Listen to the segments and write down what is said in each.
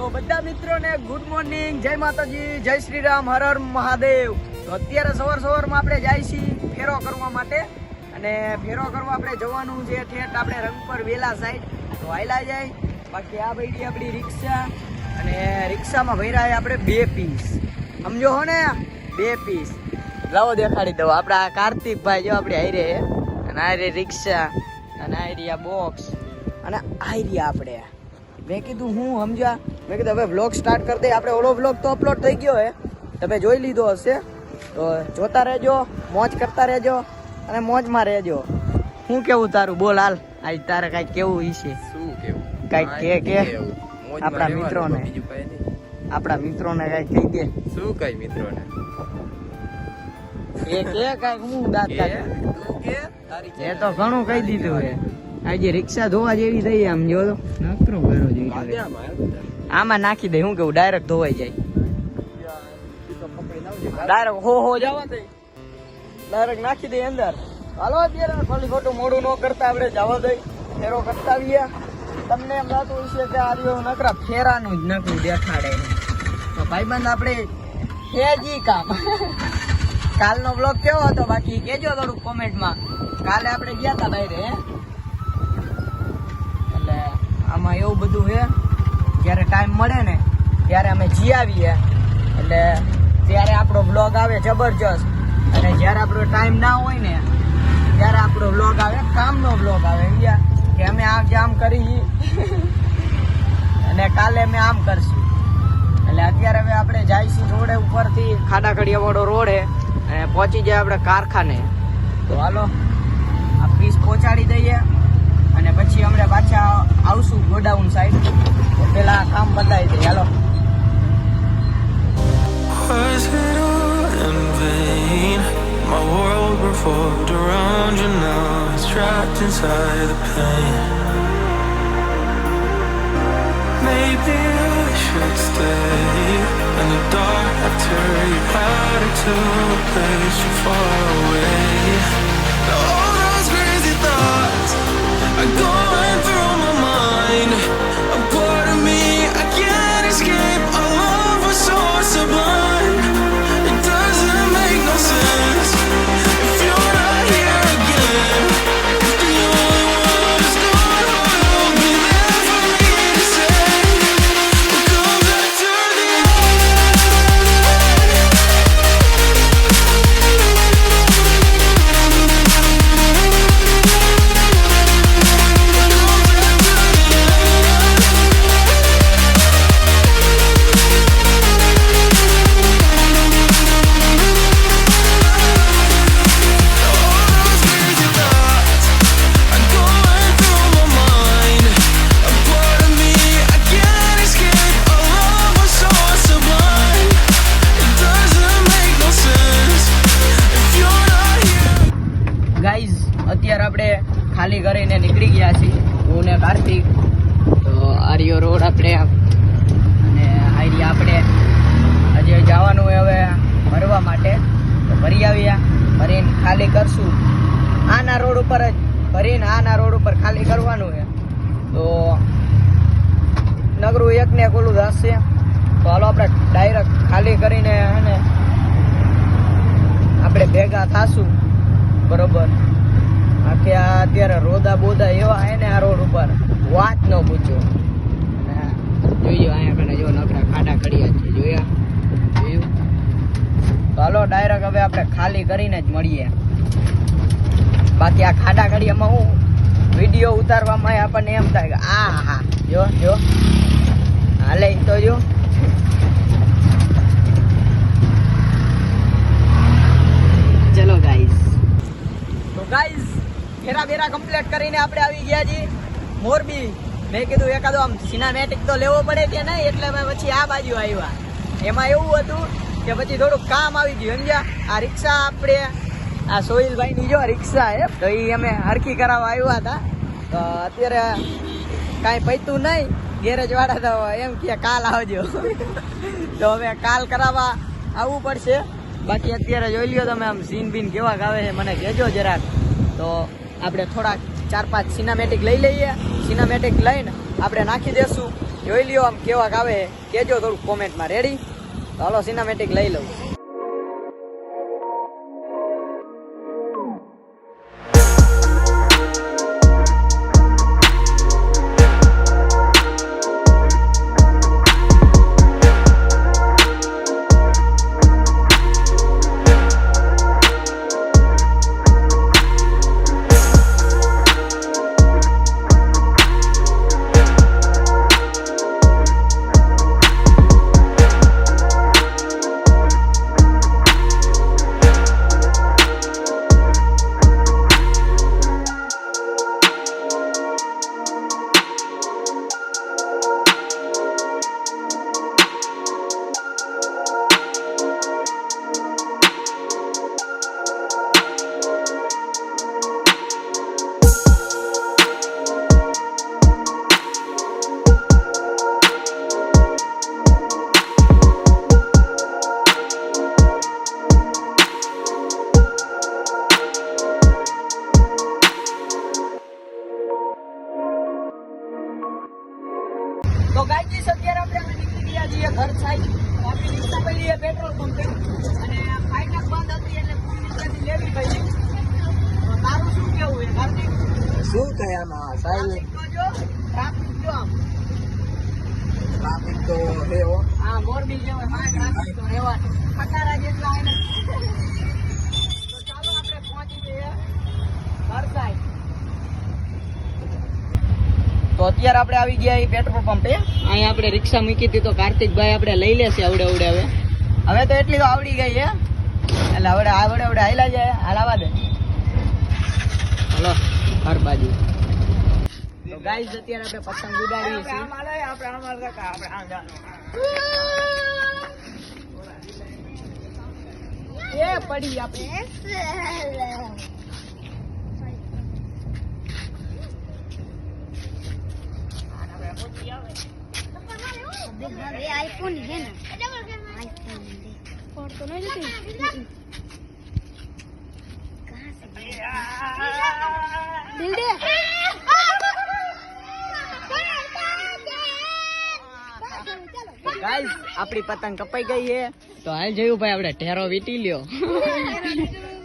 તો બધા મિત્રોને ગુડ મોર્નિંગ જય માતાજી, જય શ્રી રામ હર હર મહાદેવ. તો અત્યારે સવાર સવારમાં આપણે જાય છીએ ફેરો કરવા માટે. અને ફેરો કરવા આપણે જવાનું છે ઠેઠ આપણે રંગપર વેલા સાઈડ. તો હાયલા જાય. બાકી આ ભાઈ આપણી રિક્ષા. અને રિક્ષામાં ભર્યા આપણે બે પીસ સમજો હો ને? બે પીસ લાવો દેખાડી દઉં આપણા કાર્તિકભાઈ જો આપણે હારે અને આ રે રિક્ષા. અને આ રહ્યા બોક્સ અને આ રહ્યા આપણે. મેં કીધું હું સમજ્યા? મેં કીધું હવે વ્લોગ સ્ટાર્ટ કરી દે. આપણે ઓલો વ્લોગ તો અપલોડ થઈ ગયો હે. તમે જોઈ લીધો હશે. તો જોતા રહેજો મોજ કરતા રહેજો અને મોજમાં રહેજો. શું કેવું તારું? બોલ હાલ. આજ તારે કાંઈક કેવું હશે શું કેવું? કાંઈક કે કે. આપણા મિત્રોને. આપણા મિત્રોને કાંઈક કહી દે. શું કઈ મિત્રોને? એ કે કાંઈક હું દાંત કે? કાઢે. એ તો ઘણું કહી દીધું હે. આજે રિક્ષા ધોવા જેવી થઈ આમ જો તો. નકરો ભરો જેવી. આમાં નાખી દે હું કેવું ડાયરેક્ટ ધોવાઈ જાય. ડાયરેક્ટ હો હો જવા દે. ડાયરેક્ટ નાખી દે અંદર. હાલો અત્યારે ખાલી ખોટું મોડું ન કરતા આપણે જવા દઈ ફેરો કરતા આવીએ. તમને એમ લાગતું હશે કે આ રહ્યો નકરા ફેરાનું જ નકરું દેખાડે. તો ભાઈબંધ આપણે હેજી કામ. કાલનો બ્લોગ કેવો હતો? બાકી કેજો થોડું કોમેન્ટમાં કાલે આપણે ગયા હતા બહાર હે? આમાં એવું બધું છે. જ્યારે ટાઈમ મળે ને, ત્યારે અમે જી આવીએ. એટલે ત્યારે આપણો બ્લોગ આવે જબરજસ્ત, અને જ્યારે આપણો ટાઈમ ના હોય ને, ત્યારે આપણો બ્લોગ આવે, કામનો બ્લોગ આવે. સમજ્યા કે અમે આમ જામ કરી અને કાલે અમે આમ કરશું. એટલે અત્યારે હવે આપણે જઈશું રોડે ઉપરથી ખાડા ખડિયા વાળો રોડ હે અને પહોંચી જાય આપણે કારખાને. તો હાલો, આ પીસ પહોંચાડી દઈએ. અને પછી અમે પાછા આવશું ગોડાઉન સાઈડ તો પેલા આ કામ બતાવી દઈએ હાલો Was it all in vain? My world revolved around you now. It's trapped inside the pain. Maybe I should stay in the dark after you had it to a place too far away. Now I go ખાલી કરીને નીકળી ગયા છીએ. હું ને કાર્તિક. તો આર્યો road આપણે અને આરી આપણે આજે જવાનું હવે ભરવા માટે. તો ભરી આવ્યા ભરીને ખાલી કરશું. આના રોડ ઉપર જ ભરીને આના રોડ ઉપર ખાલી કરવાનું છે. તો નગરું એક ને એક ઓલું તો હાલો આપણે ડાયરેક્ટ ખાલી કરીને હે આપણે ભેગા થાશું. બરોબર. આખે આ અત્યારે રોદા બોદા એવા હે ને આ રોડ ઉપર. વાત ન પૂછો. જોઈએ અહીંયા કને જો નકરા ખાડા ખડિયા છે, જોયા? જોયું? ચાલો ડાયરેક્ટ હવે આપણે ખાલી કરીને જ મળીએ. બાકી આ ખાડા ખડિયામાં હું વીડિયો ઉતારવામાં આપણને એમ થાય કે આ હા, જો જો. હાલે તો જો ચલો ગાઈઝ તો ગાઈઝ ફેરા બેરા કમ્પ્લીટ કરીને આપણે આવી ગયા છીએ. મોરબી. મેં કીધું એકાદો આમ સિનેમેટિક તો લેવો પડે કે નહીં, એટલે મેં પછી આ બાજુ આવ્યા. એમાં એવું હતું કે પછી થોડુંક કામ આવી ગયું. સમજ્યા આ રિક્ષા આપણે, આ સોહિલભાઈની જો રિક્ષા હે, તો એ અમે હરખી કરાવવા આવ્યા હતા. તો અત્યારે કાંઈ પૈતું નહીં ગેરેજ વાળા તો એમ કે કાલ આવજો. તો હવે કાલ કરાવવા આવવું પડશે. બાકી અત્યારે જોઈ લ્યો તમે આમ સીન બીન કેવા ગાવે છે, મને કહેજો જરાક. તો આપણે થોડાક ચાર પાંચ સિનામેટિક લઈ લઈએ. સિનામેટિક લઈને આપણે નાખી દેશું. જોઈ લ્યો આમ કેવાક આવે કેજો થોડું કોમેન્ટમાં રેડી તો હાલો સિનામેટિક લઈ લઉં. તો ગાયજી અત્યારે આપણે નીકળી ગયા છીએ ઘર સાઈડ. આપણી રિક્ષા પેલી પેટ્રોલ પંપે. અને ફાઇનલ બંધ હતી એટલે પૂરી રિક્ષાથી લેવી પડી તારું શું કેવું એ હાર્દિક? શું કહે આમાં? સાહેબ જો ટ્રાફિક જો આમ. ટ્રાફિક તો રહેવો હા. મોરબી જેવો હા ટ્રાફિક તો રહેવાનું ખટારા જેટલા એને તો ચાલો આપણે પહોંચી જઈએ ઘર સાઈડ તો અત્યારે આપણે આવી ગયા એ પેટ્રોલ પંપે. અહીંયા આપણે રિક્ષા મૂકી હતી તો કાર્તિકભાઈ આપણે લઈ લેશે આવડે આવડે હવે. હવે તો એટલી તો આવડી ગઈ છે. એટલે આવડે આવડે આવડે હાલા જાય. હાલાવા દે. હલો ઘર બાજુ. તો અત્યારે આપણે પતંગ ઉડાડીએ છીએ. એ પડી આપણે. હવે આઈફોન છે ને आईफोन और तो नहीं लेते कहाँ से दिल दे ગાઈઝ આપણી પતંગ કપાઈ ગઈ છે તો હાલ જોયું ભાઈ આપણે ઢેરો વીટી લ્યો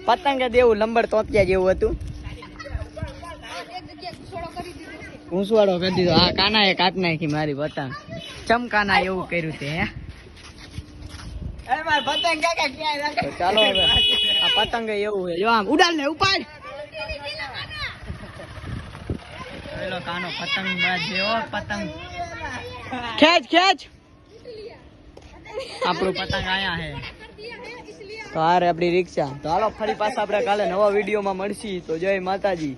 પતંગ જ એવું લંબર તોત્યા જેવું હતું ઘૂંસવાડો કરી દીધો હા કાના એ કાટ નાખી મારી પતંગ ચમ કાના એવું કર્યું તે હે? ચાલો હવે. આ પતંગ એવું છે જો આમ ઉડાડ ને ઉપાડ. પેલો કાનો પતંગ જેવો પતંગ. ખેંચ ખેંચ. આપણું પતંગ આયા હે. તો આ આપણી રિક્ષા. તો હાલો ફરી પાછા આપણે કાલે નવા વિડીયોમાં મળશી. તો જય માતાજી.